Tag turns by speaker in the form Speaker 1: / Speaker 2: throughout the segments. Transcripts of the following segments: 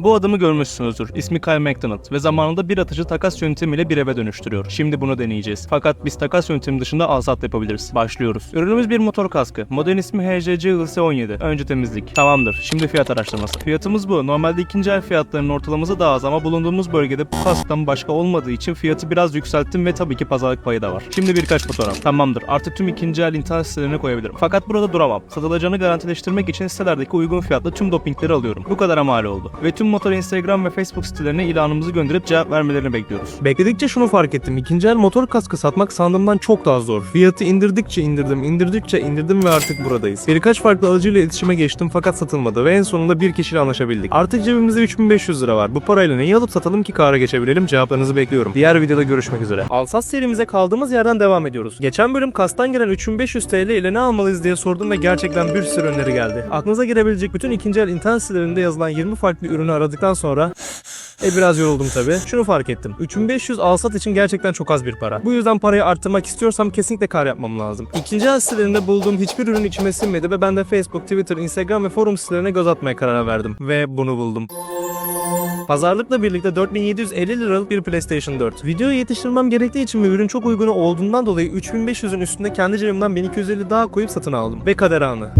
Speaker 1: Bu adamı görmüşsünüzdür. İsmi Kyle McDonald ve zamanında bir atıcı takas yöntemiyle bir eve dönüştürüyor. Şimdi bunu deneyeceğiz. Fakat biz takas yöntemi dışında alsat yapabiliriz. Başlıyoruz. Ürünümüz bir motor kaskı. Model ismi HJC ILS17. Önce temizlik. Tamamdır. Şimdi fiyat araştırması. Fiyatımız bu. Normalde ikinci el fiyatlarının ortalaması daha az ama bulunduğumuz bölgede bu kasktan başka olmadığı için fiyatı biraz yükselttim ve tabii ki pazarlık payı da var. Şimdi birkaç fotoğraf. Tamamdır. Artık tüm ikinci el internet sitelerine koyabilirim. Fakat burada duramam. Satılacağını garantileştirmek için sitelerdeki uygun fiyatlı tüm dopingleri alıyorum. Bu kadar mal oldu. Ve tüm motor Instagram ve Facebook sitelerine ilanımızı gönderip cevap vermelerini bekliyoruz.
Speaker 2: Bekledikçe şunu fark ettim. İkinci el motor kaskı satmak sandığımdan çok daha zor. Fiyatı indirdikçe indirdim, indirdikçe indirdim ve artık buradayız. Birkaç farklı alıcıyla iletişime geçtim fakat satılmadı ve en sonunda bir kişiyle anlaşabildik. Artık cebimizde 3500 lira var. Bu parayla neyi alıp satalım ki kâra geçebilelim? Cevaplarınızı bekliyorum. Diğer videoda görüşmek üzere. Alsat serimize kaldığımız yerden devam ediyoruz. Geçen bölüm kastan gelen 3500 TL ile ne almalıyız diye sordum ve gerçekten bir sürü öneri geldi. Aklınıza gelebilecek bütün ikinci el internet sitelerinde yazılan 20 farklı ürünü aradıktan sonra e biraz yoruldum tabi. Şunu fark ettim. 3500 alsat için gerçekten çok az bir para. Bu yüzden parayı arttırmak istiyorsam kesinlikle kar yapmam lazım. İkinci el sitelerinde bulduğum hiçbir ürün içime sinmedi ve ben de Facebook, Twitter, Instagram ve forum sitelerine göz atmaya karar verdim. Ve bunu buldum. Pazarlıkla birlikte 4750 liralık bir PlayStation 4. Videoyu yetiştirmem gerektiği için ve ürün çok uygun olduğundan dolayı 3500'ün üstünde kendi cebimden 1250 daha koyup satın aldım. Ve kader anı.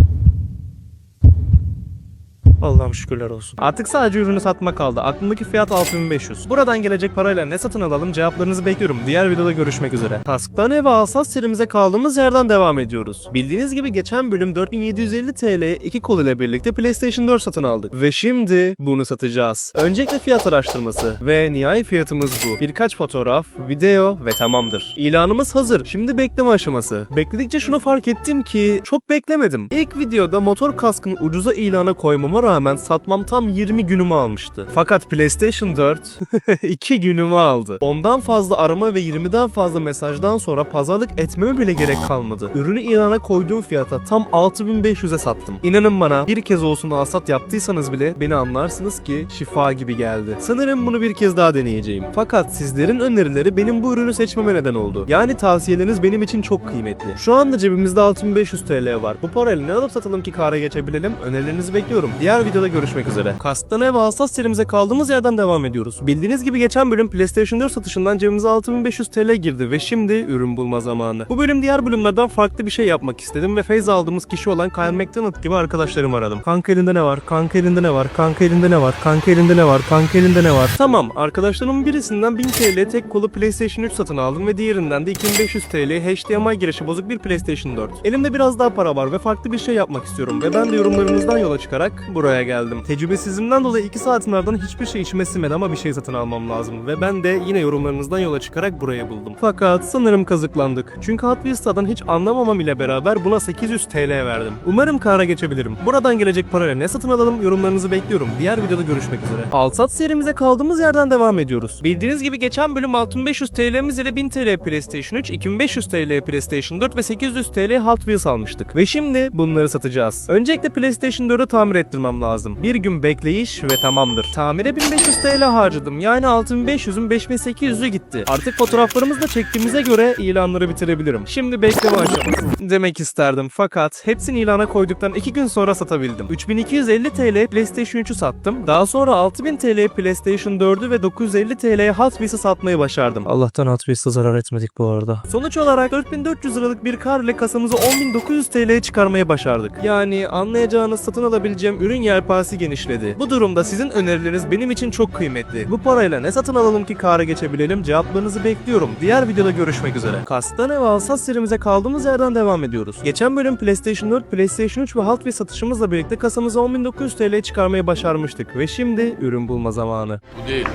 Speaker 2: Allah'ım şükürler olsun. Artık sadece ürünü satmak kaldı. Aklımdaki fiyat 6500. Buradan gelecek parayla ne satın alalım cevaplarınızı bekliyorum. Diğer videoda görüşmek üzere. Kasktan eve alsat serimize kaldığımız yerden devam ediyoruz. Bildiğiniz gibi geçen bölüm 4750 TL'ye iki kol ile birlikte PlayStation 4 satın aldık. Ve şimdi bunu satacağız. Öncelikle fiyat araştırması ve nihai fiyatımız bu. Birkaç fotoğraf, video ve tamamdır. İlanımız hazır. Şimdi bekleme aşaması. Bekledikçe şunu fark ettim ki çok beklemedim. İlk videoda motor kaskını ucuza ilana koymama rağmen satmam tam 20 günümü almıştı. Fakat PlayStation 4 2 günümü aldı. Ondan fazla arama ve 20'den fazla mesajdan sonra pazarlık etmeme bile gerek kalmadı. Ürünü ilana koyduğum fiyata tam 6500'e sattım. İnanın bana bir kez olsun alsat yaptıysanız bile beni anlarsınız ki şifa gibi geldi. Sanırım bunu bir kez daha deneyeceğim. Fakat sizlerin önerileri benim bu ürünü seçmeme neden oldu. Yani tavsiyeleriniz benim için çok kıymetli. Şu anda cebimizde 6500 TL var. Bu parayla ne alıp satalım ki kâra geçebilelim? Önerilerinizi bekliyorum. Diğer videoda görüşmek üzere. Kastan ev alsat serimize kaldığımız yerden devam ediyoruz. Bildiğiniz gibi geçen bölüm PlayStation 4 satışından cebimize 6500 TL girdi ve şimdi ürün bulma zamanı. Bu bölüm diğer bölümlerden farklı bir şey yapmak istedim ve feyz aldığımız kişi olan Kyle McDonald gibi arkadaşlarımı aradım. Kanka elinde ne var? Kanka elinde ne var? Kanka elinde ne var? Kanka elinde ne var? Kanka elinde ne var? Tamam, arkadaşlarımın birisinden 1000 TL tek kolu PlayStation 3 satın aldım ve diğerinden de 2500 TL HDMI girişi bozuk bir PlayStation 4. Elimde biraz daha para var ve farklı bir şey yapmak istiyorum ve ben de yorumlarınızdan yola çıkarak buraya geldim. Tecrübesizliğimden dolayı 2 saatin ardından hiçbir şey içime sinmedi ama bir şey satın almam lazım ve ben de yine yorumlarınızdan yola çıkarak buraya buldum. Fakat sanırım kazıklandık. Çünkü Hot Wheels'tan hiç anlamamam ile beraber buna 800 TL verdim. Umarım kâra geçebilirim. Buradan gelecek parayla ne satın alalım yorumlarınızı bekliyorum. Diğer videoda görüşmek üzere. Alsat serimize kaldığımız yerden devam ediyoruz. Bildiğiniz gibi geçen bölüm 6500 TL'miz ile 1000 TL PlayStation 3, 2500 TL PlayStation 4 ve 800 TL Hot Wheels almıştık. Ve şimdi bunları satacağız. Öncelikle PlayStation 4'ü tamir ettirmem lazım. Bir gün bekleyiş ve tamamdır. Tamire 1500 TL harcadım. Yani 6500'ün 5800'ü gitti. Artık fotoğraflarımızı da çektiğimize göre ilanları bitirebilirim. Şimdi bekleme aşaması demek isterdim. Fakat hepsini ilana koyduktan 2 gün sonra satabildim. 3250 TL PlayStation 3'ü sattım. Daha sonra 6000 TL PlayStation 4'ü ve 950 TL Hot Wheels'ı satmayı başardım. Allah'tan Hot Wheels'a zarar etmedik bu arada. Sonuç olarak 4400 liralık bir kar ile kasamızı 10900 TL'ye çıkarmayı başardık. Yani anlayacağınız satın alabileceğim ürün yelpazesi genişledi. Bu durumda sizin önerileriniz benim için çok kıymetli. Bu parayla ne satın alalım ki kâra geçebilelim cevaplarınızı bekliyorum. Diğer videoda görüşmek üzere. Kastan ev alsat serimize kaldığımız yerden devam ediyoruz. Geçen bölüm PlayStation 4, PlayStation 3 ve Hot Wheels satışımızla birlikte kasamızı 10.900 TL'ye çıkarmayı başarmıştık. Ve şimdi ürün bulma zamanı.
Speaker 3: Bu değil.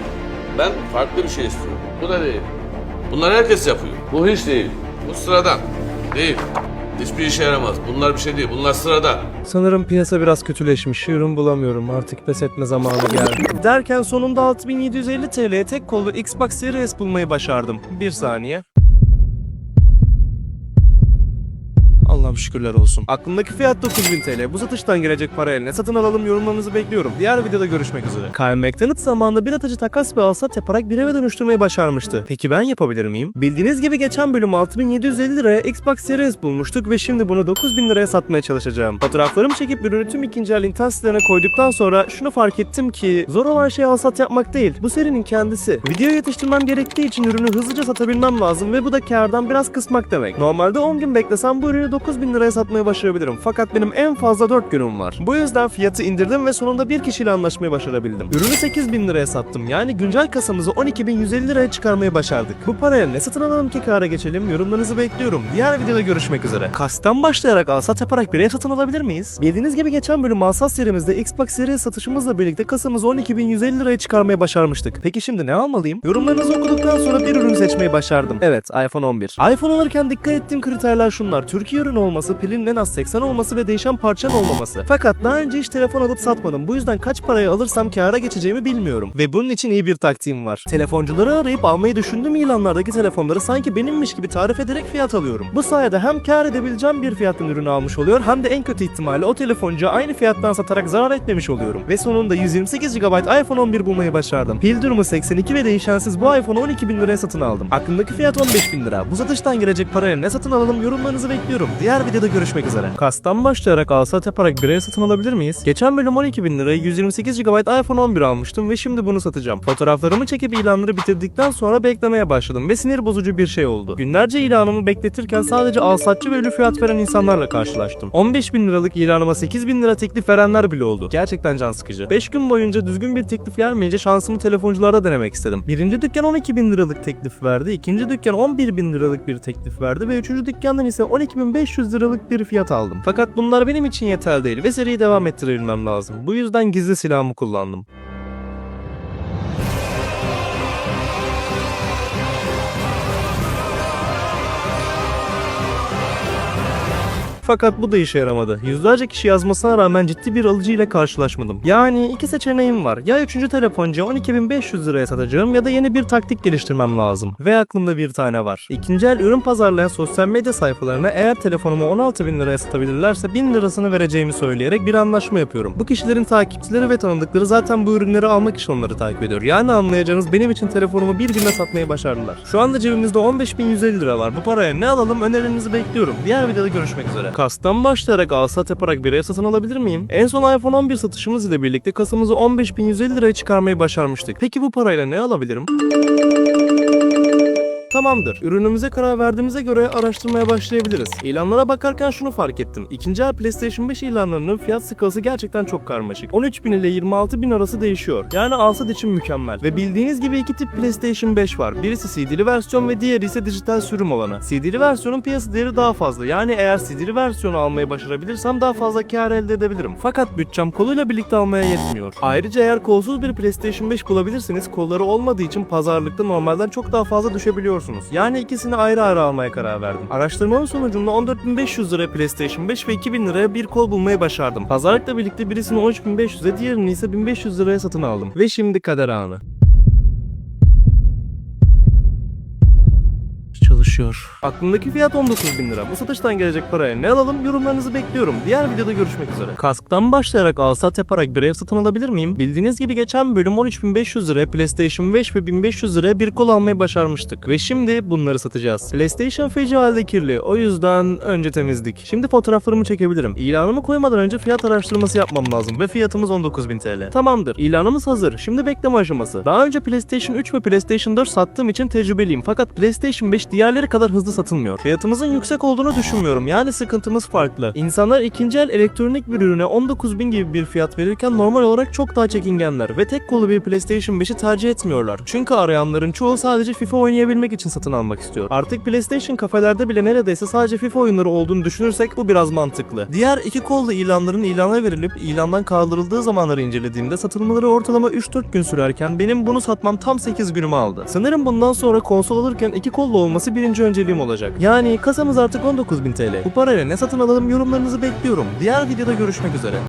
Speaker 3: Ben farklı bir şey istiyorum. Bu da değil. Bunlar herkes yapıyor. Bu hiç değil. Bu sıradan. Değil. Hiçbir işe yaramaz. Bunlar bir şey değil. Bunlar sıradan.
Speaker 2: Sanırım piyasa biraz kötüleşmiş. Ürün bulamıyorum. Artık pes etme zamanı geldi. Derken sonunda 6750 TL'ye tek kollu Xbox Series bulmayı başardım. Bir saniye. Allah'ım şükürler olsun. Aklımdaki fiyat 9000 TL. Bu satıştan gelecek parayla ne satın alalım yorumlarınızı bekliyorum. Diğer videoda görüşmek üzere. Kyle McDonald zamanında bir atıcı takas ve alsat yaparak bir eve dönüştürmeyi başarmıştı. Peki ben yapabilir miyim? Bildiğiniz gibi geçen bölüm 6750 liraya Xbox Series bulmuştuk ve şimdi bunu 9000 liraya satmaya çalışacağım. Fotoğraflarımı çekip ürünü tüm ikinci el internet sitelerine koyduktan sonra şunu fark ettim ki zor olan şey alsat yapmak değil. Bu serinin kendisi. Video yetiştirmem gerektiği için ürünü hızlıca satabilmem lazım ve bu da kardan biraz kısmak demek. Normalde 10 gün beklesem bu ürünü 9000 liraya satmayı başarabilirim. Fakat benim en fazla 4 günüm var. Bu yüzden fiyatı indirdim ve sonunda bir kişiyle anlaşmayı başarabildim. Ürünü 8000 liraya sattım. Yani güncel kasamızı 12150 liraya çıkarmayı başardık. Bu paraya ne satın alalım ki kâra geçelim? Yorumlarınızı bekliyorum. Diğer videoda görüşmek üzere. Kastan başlayarak alsat yaparak bir ev satın alabilir miyiz? Bildiğiniz gibi geçen bölüm alsat serimizde Xbox Series satışımızla birlikte kasamızı 12150 liraya çıkarmaya başarmıştık. Peki şimdi ne almalıyım? Yorumlarınızı okuduktan sonra bir ürün seçmeyi başardım. Evet iPhone 11. iPhone alırken dikkat ettiğim kriterler şunlar. Türkiye ürünü olması, pilin en az 80 olması ve değişen parçanın olmaması. Fakat daha önce hiç telefon alıp satmadım. Bu yüzden kaç paraya alırsam kâra geçeceğimi bilmiyorum. Ve bunun için iyi bir taktiğim var. Telefoncuları arayıp almayı düşündüğüm ilanlardaki telefonları sanki benimmiş gibi tarif ederek fiyat alıyorum. Bu sayede hem kâr edebileceğim bir fiyattan ürünü almış oluyor hem de en kötü ihtimalle o telefoncuya aynı fiyattan satarak zarar etmemiş oluyorum. Ve sonunda 128 GB iPhone 11 bulmayı başardım. Pil durumu 82 ve değişensiz bu iPhone'u 12 bin liraya satın aldım. Aklımdaki fiyat 15 bin lira. Bu satıştan gelecek paraya ne satın alalım yorumlarınızı bekliyorum. Diğer videoda görüşmek üzere. Kastan başlayarak alsat yaparak bir ev satın alabilir miyiz? Geçen bölüm 12 bin liraya 128 GB iPhone 11 almıştım ve şimdi bunu satacağım. Fotoğraflarımı çekip ilanları bitirdikten sonra beklemeye başladım ve sinir bozucu bir şey oldu. Günlerce ilanımı bekletirken sadece alsatçı ve ölü fiyat veren insanlarla karşılaştım. 15 bin liralık ilanıma 8 bin lira teklif verenler bile oldu. Gerçekten can sıkıcı. 5 gün boyunca düzgün bir teklif gelmeyince şansımı telefoncularda denemek istedim. Birinci dükkan 12 bin liralık teklif verdi. ikinci dükkan 11 bin liralık bir teklif verdi ve üçüncü dükkandan ise 12.500 liralık bir fiyat aldım. Fakat bunlar benim için yeterli değil ve seriyi devam ettirebilmem lazım. Bu yüzden gizli silahımı kullandım. Fakat bu da işe yaramadı. Yüzlerce kişi yazmasına rağmen ciddi bir alıcı ile karşılaşmadım. Yani iki seçeneğim var. Ya üçüncü telefoncuya 12.500 liraya satacağım ya da yeni bir taktik geliştirmem lazım. Ve aklımda bir tane var. İkinci el ürün pazarlayan sosyal medya sayfalarına eğer telefonumu 16.000 liraya satabilirlerse 1000 lirasını vereceğimi söyleyerek bir anlaşma yapıyorum. Bu kişilerin takipçileri ve tanıdıkları zaten bu ürünleri almak için onları takip ediyor. Yani anlayacağınız benim için telefonumu bir günde satmayı başardılar. Şu anda cebimizde 15.150 lira var. Bu paraya ne alalım önerinizi bekliyorum. Diğer videoda görüşmek üzere. Kastan başlayarak alsat yaparak bir ev satın alabilir miyim? En son iPhone 11 satışımız ile birlikte kasamızı 15.150 liraya çıkarmayı başarmıştık. Peki bu parayla ne alabilirim? Tamamdır. Ürünümüze karar verdiğimize göre araştırmaya başlayabiliriz. İlanlara bakarken şunu fark ettim. İkinci el PlayStation 5 ilanlarının fiyat skalası gerçekten çok karmaşık. 13.000 ile 26.000 arası değişiyor. Yani alsat için mükemmel. Ve bildiğiniz gibi iki tip PlayStation 5 var. Birisi CD'li versiyon ve diğeri ise dijital sürüm olanı. CD'li versiyonun piyasa değeri daha fazla. Yani eğer CD'li versiyonu almayı başarabilirsem daha fazla kar elde edebilirim. Fakat bütçem koluyla birlikte almaya yetmiyor. Ayrıca eğer kolsuz bir PlayStation 5 bulabilirseniz kolları olmadığı için pazarlıkta normalden çok daha fazla düşebiliyorsunuz. Yani ikisini ayrı ayrı almaya karar verdim. Araştırmanın sonucunda 14.500 liraya PlayStation 5 ve 2000 liraya bir kol bulmayı başardım. Pazarlıkla birlikte birisini 13.500'e diğerini ise 1500 liraya satın aldım. Ve şimdi kader anı. Çalışıyor. Aklımdaki fiyat 19 bin lira. Bu satıştan gelecek paraya ne alalım yorumlarınızı bekliyorum. Diğer videoda görüşmek üzere. Kasktan başlayarak alsat yaparak bir ev satın alabilir miyim? Bildiğiniz gibi geçen bölüm 13.500 liraya PlayStation 5 ve 1500 liraya bir kol almayı başarmıştık. Ve şimdi bunları satacağız. PlayStation feci halde kirli. O yüzden önce temizlik. Şimdi fotoğraflarımı çekebilirim. İlanımı koymadan önce fiyat araştırması yapmam lazım ve fiyatımız 19.000 TL. Tamamdır. İlanımız hazır. Şimdi bekleme aşaması. Daha önce PlayStation 3 ve PlayStation 4 sattığım için tecrübeliyim. Fakat PlayStation 5 diğerleri kadar hızlı satılmıyor. Fiyatımızın yüksek olduğunu düşünmüyorum. Yani sıkıntımız farklı. İnsanlar ikinci el elektronik bir ürüne 19.000 gibi bir fiyat verirken normal olarak çok daha çekingenler ve tek kolu bir PlayStation 5'i tercih etmiyorlar. Çünkü arayanların çoğu sadece FIFA oynayabilmek için satın almak istiyor. Artık PlayStation kafelerde bile neredeyse sadece FIFA oyunları olduğunu düşünürsek bu biraz mantıklı. Diğer iki kollu ilanların ilana verilip ilandan kaldırıldığı zamanları incelediğimde satılmaları ortalama 3-4 gün sürerken benim bunu satmam tam 8 günümü aldı. Sanırım bundan sonra konsol alırken iki kollu olması birinci önceliğim olacak. Yani kasamız artık 19.000 TL. Bu parayla ne satın alalım yorumlarınızı bekliyorum. Diğer videoda görüşmek üzere.